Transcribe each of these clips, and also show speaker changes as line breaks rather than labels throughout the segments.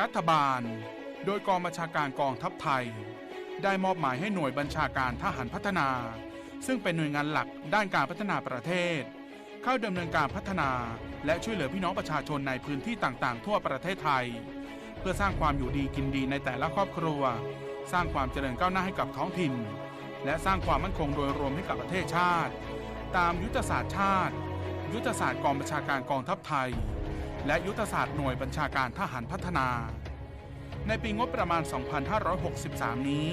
รัฐบาล โดยกองบัญชาการกองทัพไทย ได้มอบหมายให้หน่วยบัญชาการทหารพัฒนา ซึ่งเป็นหน่วยงานหลักด้านการพัฒนาประเทศ เข้าดำเนินการพัฒนา และช่วยเหลือพี่น้องประชาชนในพื้นที่ต่างๆ ทั่วประเทศไทย เพื่อสร้างความอยู่ดีกินดีในแต่ละครอบครัว สร้างความเจริญก้าวหน้าให้กับท้องถิ่น และสร้างความมั่นคงโดยรวมให้กับประเทศชาติ ตามยุทธศาสตร์ชาติ ยุทธศาสตร์กองบัญชาการกองทัพไทย และยุทธศาสตร์หน่วยบัญชาการทหารพัฒนา ในปีงบประมาณ 2563 นี้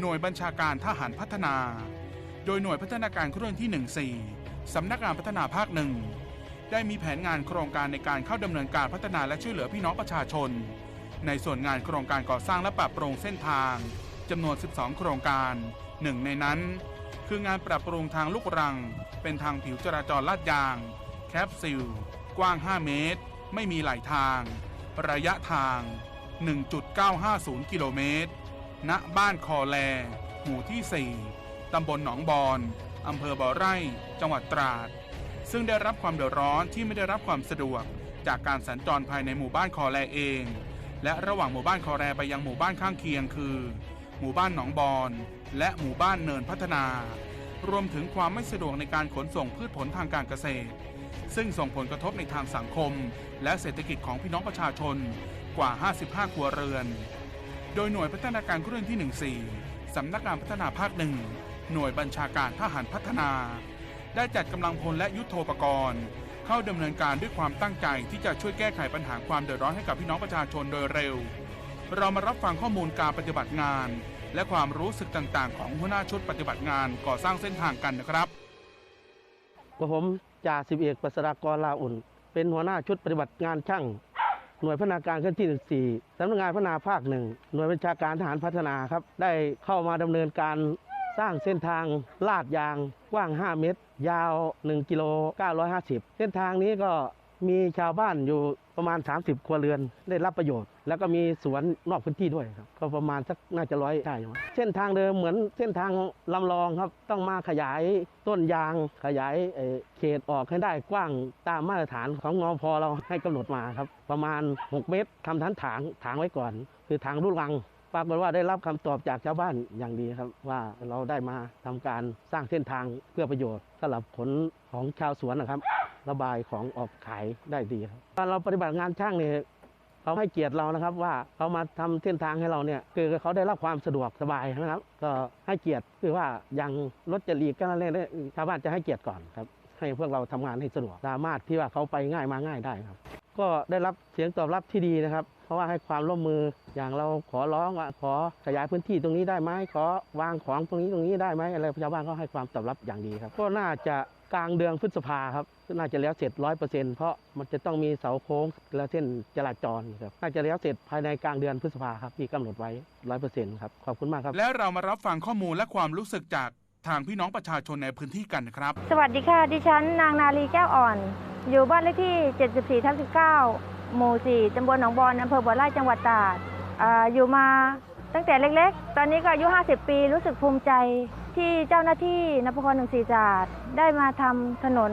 หน่วยบัญชาการทหารพัฒนา โดยหน่วยพัฒนาการเคลื่อนที่ 14 สำนักงานพัฒนาภาคหนึ่งได้มีแผนงานโครงการในการเข้าดำเนินการพัฒนาและช่วยเหลือพี่น้องประชาชน ในส่วนงานโครงการก่อสร้างและปรับปรุงเส้นทางจำนวน 12 โครงการ หนึ่งในนั้น คืองานปรับปรุงทางลูกรัง เป็นทางผิวจราจรลาดยาง แคปซิล กว้าง 5 เมตร ไม่มีไหลทาง ระยะทาง 1.950 กิโลเมตร ณ บ้านคอแล หมู่ที่ 4 ตำบลหนองบอนอำเภอบ่อไร่ จังหวัดตราด ซึ่งได้รับความเดือดร้อนที่ไม่ได้รับความสะดวก จากการสัญจรภายในหมู่บ้านคอแลเอง และระหว่างหมู่บ้านคอแลไปยังหมู่บ้านข้างเคียงคือ หมู่บ้านหนองบอนและหมู่บ้านเนินพัฒนา รวมถึงความไม่สะดวกในการขนส่งพืชผลทางการเกษตร ซึ่งส่งผลกระทบในทางสังคม และเศรษฐกิจของพี่น้องประชาชนกว่า 55 ครัวเรือน โดยหน่วยพัฒนาการเคลื่อนที่ 14 สำนักงานพัฒนาภาคหนึ่ง หน่วยบัญชาการทหารพัฒนา ได้จัดกำลังพลและยุทโธปกรณ์ เข้าดำเนินการด้วยความตั้งใจที่จะช่วยแก้ไขปัญหาความเดือดร้อนให้กับพี่น้องประชาชนโดยเร็ว เรามารับฟังข้อมูลการปฏิบัติงาน และความรู้สึกต่างๆ ของหัวหน้าชุดปฏิบัติงานก่อสร้างเส้นทางกันนะครับ
กับผม จ่าสิบเอกปัสรากรลาอุ่น เป็นหัวหน้าชุดปฏิบัติงานช่าง หน่วยพัฒนาการเคลื่อนที่ 14สำนักงานพัฒนาภาคหนึ่งหน่วยบัญชาการทหารพัฒนาครับ ได้เข้ามาดำเนินการสร้างเส้นทางลาดยางกว้าง 5 เมตร ยาว 1 กิโล 950 เส้นทางนี้ก็ มีชาวบ้านอยู่ประมาณ 30 ครัวเรือนได้รับประโยชน์ แล้วก็มีสวนนอกพื้นที่ด้วยครับก็ประมาณสักน่าจะร้อยได้อยู่มั้งเส้นทางเดิมเหมือนเส้นทางลำลองครับ ต้องมาขยายต้นยาง ขยายเเขตออกให้ได้กว้างตามมาตรฐานของงอพอเราให้กำหนดมาครับ ประมาณ 6 เมตรทำฐานถางถางไว้ก่อน คือถางลูกรังปรากฏว่าได้รับคำตอบจากชาวบ้านอย่างดีครับ ว่าเราได้มาทำการสร้างเส้นทางเพื่อประโยชน์สำหรับผลของชาวสวนนะครับ ระบายของออกขายได้ดีครับตอนเราปฏิบัติงานช่างเนี่ยเขาให้เกียรติเรานะครับว่าเขามาทำเส้นทางให้เราเนี่ยคือเขาได้รับความสะดวกสบายนะครับ ก็ให้เกียรติคือว่าอย่างรถจะหลีกกันอะไรเนี่ยชาวบ้านจะให้เกียรติก่อนครับ ให้พวกเราทำงานให้สะดวกสามารถที่ว่าเขาไปง่ายมาง่ายได้ครับ ก็ได้รับเสียงตอบรับที่ดีนะครับ เพราะว่าให้ความร่วมมืออย่างเราขอร้องว่าขอขยายพื้นที่ตรงนี้ได้ไหมขอวางของตรงนี้ตรงนี้ได้ไหมอะไรชาวบ้านก็ให้ความตอบรับอย่างดีครับ ก็น่าจะ กลางเดือนพฤษภาครับน่าจะแล้วเสร็จร้อยเปอร์เซ็นต์เพราะมันจะต้องมีเสาโค้งและเส้นจราจรครับน่าจะแล้วเสร็จภายในกลางเดือนพฤษภาครับที่กำหนดไว้ร้อยเปอร์เซ็นต์ครับขอบคุณมากครับ
และเรามารับฟังข้อมูลและความรู้สึกจากทางพี่น้องประชาชนในพื้นที่กันนะครับ
สวัสดีค่ะ ดิฉันนางนาลีแก้วอ่อน อยู่บ้านเลขที่ 74ทับ19 หมู่ 4 ตำบลหนองบอนอำเภอบัวไร่จังหวัดตราดอ่าอยู่มาตั้งแต่เล็ก ๆ ตอนนี้ก็อายุ 50 ปี รู้สึกภูมิใจ ที่เจ้าหน้าที่นพครหนึ่งสี่จาดได้มาทำถนน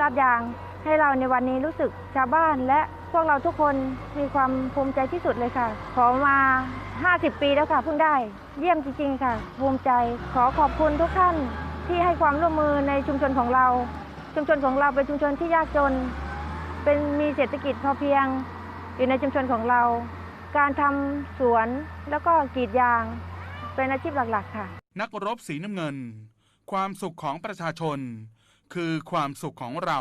ลาดยาง ให้เราในวันนี้รู้สึกชาวบ้านและพวกเราทุกคนมีความภูมิใจที่สุดเลยค่ะ ขอมา 50 ปีแล้วค่ะเพิ่งได้ เยี่ยมจริงๆค่ะ ภูมิใจขอขอบคุณทุกท่านที่ให้ความร่วมมือในชุมชนของเรา ชุมชนของเราเป็นชุมชนที่ยากจน เป็นมีเศรษฐกิจพอเพียง อยู่ในชุมชนของเรา การทำสวนแล้วก็กรีดยาง เป็นอาชีพหลักๆค่ะ
นักรบสีน้ำเงิน ความสุขของประชาชน คือความสุขของเรา